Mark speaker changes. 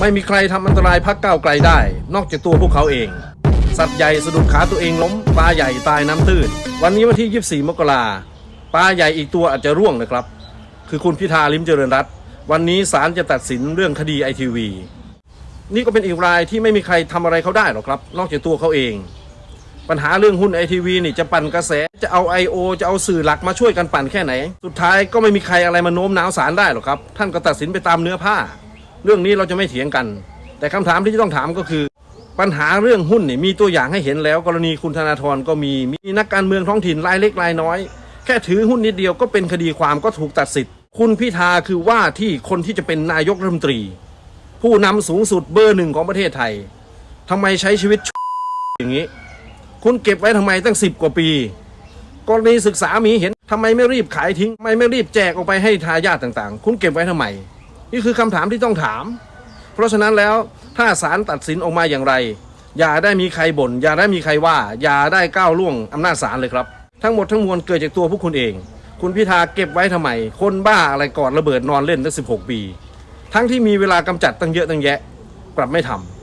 Speaker 1: ไม่มีใครทำอันตรายพักเก้าไกลได้ นอกจากตัวพวกเขาเอง สัตว์ใหญ่สะดุดขาตัวเองล้มปลาใหญ่ตายน้ำตื้น วันนี้วันที่ 24 มกราปลาใหญ่อีกตัวอาจจะร่วงนะครับ คือคุณพิธาลิมเจริญรัตวันนี้ศาลจะตัดสินเรื่องคดีไอทีวีนี่ก็เป็นอีกรายที่ไม่มีใครทำอะไรเขาได้หรอกครับ นอกจากตัวเขาเอง ปัญหาเรื่องหุ้นไอทีวีนี่จะปั่นกระแสจะเอา I.O. จะเอาสื่อหลักมาช่วยกันปั่นแค่ไหน สุดท้ายก็ไม่มีใครอะไรมาโน้มน้าวสารได้หรอกครับ ท่านก็ตัดสินไปตามเนื้อผ้า เรื่องนี้เราจะไม่เถียงกัน แต่คำถามที่จะต้องถามก็คือ ปัญหาเรื่องหุ้นนี่มีตัวอย่างให้เห็นแล้ว กรณีคุณธนาธรก็มีมีนักการเมืองท้องถิ่นรายเล็กรายน้อย แค่ถือหุ้นนิดเดียวก็เป็นคดีความก็ถูกตัดสิทธิ์ คุณพิธาคือว่าที่คนที่จะเป็นนายกรัฐมนตรี ผู้นำสูงสุดเบอร์หนึ่งของประเทศไทยทำไมใช้ชีวิตอย่างนี้ คุณเก็บไว้ทำไมตั้งสิบกว่าปีกรณีศึกษามีเห็นทำไมไม่รีบขายทิ้งทำไมไม่รีบแจกออกไปให้ทายาทต่างๆ คุณเก็บไว้ทำไม นี่คือคำถามที่ต้องถาม เพราะฉะนั้นแล้วถ้าศาลตัดสินออกมาอย่างไร อย่าได้มีใครบน่นอย่าได้มีใครว่า อย่าได้ก้าวล่วงอำนาจศาลเลยครับ ทั้งหมดทั้งมวลเกิดจากตัวพวกคุณเอง คุณพิธาเก็บไว้ทำไม คนบ้าอะไรก่อนระเบิดนอนเล่นตั้ง16 ปี ทั้งที่มีเวลากำจัดตั้งเยอะตั้งแยะ กลับไม่ทำ